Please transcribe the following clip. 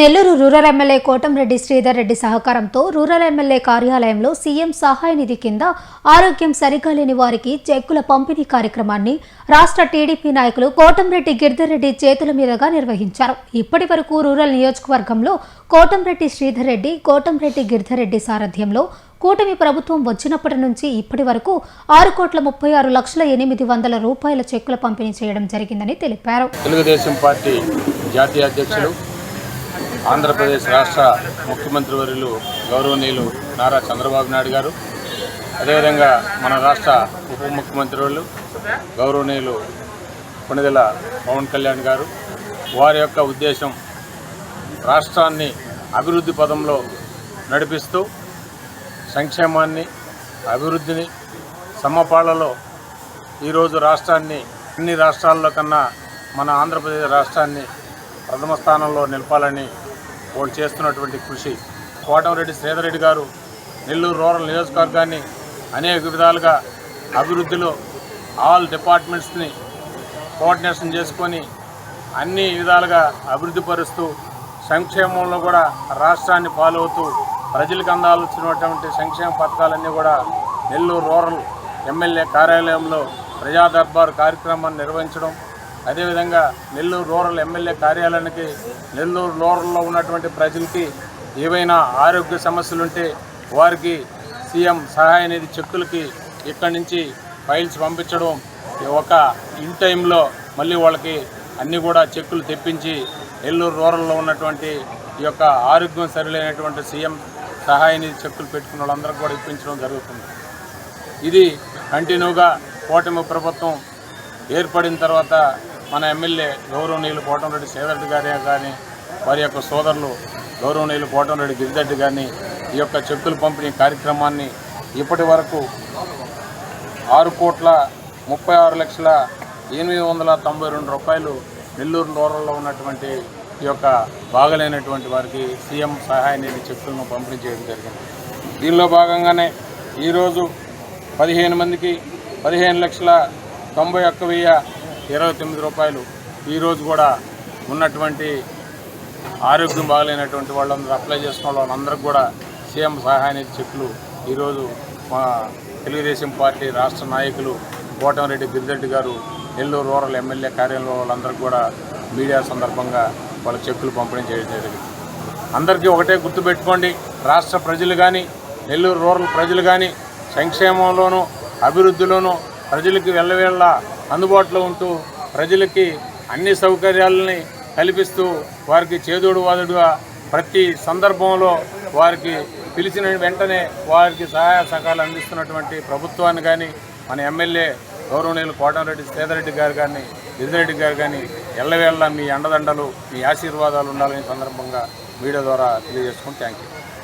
Nellore rural MLA Kotamreddy Sridhar Reddy సహకారంతో rural MLA కార్యాలయంలో CM సహాయ నిధి కింద ఆరోగ్యం సరిగా లేని వారికి చెక్కుల పంపిణీ కార్యక్రమాన్ని రాష్ట్ర టీడీపీ నాయకులు కోటంరెడ్డి గిరిధర్రెడ్డి చేతుల మీదుగా నిర్వహించారు. ఇప్పటి వరకు రూరల్ నియోజకవర్గంలో కోటంరెడ్డి శ్రీధర్ రెడ్డి కోటంరెడ్డి గిరిధర్రెడ్డి సారథ్యంలో కూటమి ప్రభుత్వం వచ్చినప్పటి నుంచి ఇప్పటి వరకు ఆరు కోట్ల ముప్పై ఆరు లక్షల ఎనిమిది వందల రూపాయల చెక్కుల పంపిణీ చేయడం జరిగిందని తెలిపారు. తెలుగుదేశం పార్టీ జాతీయ అధ్యక్షులు ఆంధ్రప్రదేశ్ రాష్ట్ర ముఖ్యమంత్రి వర్యులు గౌరవనీయులు నారా చంద్రబాబు నాయుడు గారు అదేవిధంగా మన రాష్ట్ర ఉప ముఖ్యమంత్రి వాళ్ళు గౌరవనీయులు కొణిదెల పవన్ కళ్యాణ్ గారు. వారి యొక్క ఉద్దేశం రాష్ట్రాన్ని అభివృద్ధి పదంలో నడిపిస్తూ సంక్షేమాన్ని అభివృద్ధిని సమపాళ్ళలో ఈరోజు రాష్ట్రాన్ని అన్ని రాష్ట్రాల్లో కన్నా మన ఆంధ్రప్రదేశ్ రాష్ట్రాన్ని ప్రథమ స్థానంలో నిలపాలని వాళ్ళు చేస్తున్నటువంటి కృషి. కోటంరెడ్డి శ్రీధరెడ్డి గారు నెల్లూరు రూరల్ నియోజకవర్గాన్ని అనేక విధాలుగా అభివృద్ధిలో ఆల్ డిపార్ట్మెంట్స్ని కోఆర్డినేషన్ చేసుకొని అన్ని విధాలుగా అభివృద్ధి పరుస్తూ సంక్షేమంలో కూడా రాష్ట్రాన్ని ఫాలో అవుతూ ప్రజలకు అందాల్సినటువంటి సంక్షేమ పథకాలన్నీ కూడా నెల్లూరు రూరల్ ఎమ్మెల్యే కార్యాలయంలో ప్రజా దర్బార్ కార్యక్రమాన్ని నిర్వహించడం అదేవిధంగా నెల్లూరు రూరల్ ఎమ్మెల్యే కార్యాలయానికి నెల్లూరు రూరల్లో ఉన్నటువంటి ప్రజలకి ఏవైనా ఆరోగ్య సమస్యలుంటే వారికి సీఎం సహాయ నిధి చెక్కులకి ఇక్కడి నుంచి ఫైల్స్ పంపించడం ఒక ఇన్ టైంలో మళ్ళీ వాళ్ళకి అన్నీ కూడా చెక్కులు తెప్పించి నెల్లూరు రూరల్లో ఉన్నటువంటి ఈ యొక్క ఆరోగ్యం సరిలేనటువంటి సీఎం సహాయ నిధి చెక్కులు పెట్టుకున్న వాళ్ళందరికీ కూడా ఇప్పించడం జరుగుతుంది. ఇది కంటిన్యూగా కూటమి ప్రభుత్వం ఏర్పడిన తర్వాత మన ఎమ్మెల్యే గౌరవనీయులు కోటంరెడ్డి సేదరెడ్డి గారే కానీ వారి యొక్క సోదరులు గౌరవనీయులు కోటంరెడ్డి గిరిదడ్డి కానీ ఈ యొక్క చెక్కులు పంపిణీ కార్యక్రమాన్ని ఇప్పటి వరకు ఆరు కోట్ల ముప్పై ఆరు లక్షల ఎనిమిది వందల తొంభై రెండు రూపాయలు నెల్లూరు రూరల్లో ఉన్నటువంటి ఈ యొక్క బాగలేనటువంటి వారికి సీఎం సహాయ నిధి చెక్కులను పంపిణీ చేయడం జరిగింది. దీనిలో భాగంగానే ఈరోజు పదిహేను మందికి పదిహేను లక్షల తొంభై ఒక్క వెయ్యి ఇరవై తొమ్మిది రూపాయలు ఈరోజు కూడా ఉన్నటువంటి ఆరోగ్యం బాగలేనటువంటి వాళ్ళందరూ అప్లై చేసుకున్న వాళ్ళందరికీ కూడా సీఎం సహాయానికి చెక్కులు ఈరోజు మా తెలుగుదేశం పార్టీ రాష్ట్ర నాయకులు కోటమిరెడ్డి గిరిరెడ్డి గారు నెల్లూరు రూరల్ ఎమ్మెల్యే కార్యాలయంలో వాళ్ళందరికీ కూడా మీడియా సందర్భంగా వాళ్ళ చెక్కులు పంపిణీ చేయడం జరిగింది. అందరికీ ఒకటే గుర్తుపెట్టుకోండి రాష్ట్ర ప్రజలు కానీ నెల్లూరు రూరల్ ప్రజలు కానీ సంక్షేమంలోనూ అభివృద్ధిలోనూ ప్రజలకి వెళ్ళవేళ్ళ అందుబాటులో ఉంటూ ప్రజలకి అన్ని సౌకర్యాలని కల్పిస్తూ వారికి చేదోడు వాదుడుగా ప్రతి సందర్భంలో వారికి పిలిచిన వెంటనే వారికి సహాయ సహకారాలు అందిస్తున్నటువంటి ప్రభుత్వాన్ని కానీ మన ఎమ్మెల్యే గౌరవనీయులు కోటంరెడ్డి సేదరెడ్డి గారు కానీ గిరిరెడ్డి గారు కానీ ఎల్లవేళ్ళ మీ అండదండలు మీ ఆశీర్వాదాలు ఉండాలని సందర్భంగా వీడియో ద్వారా తెలియజేసుకుని థ్యాంక్ యూ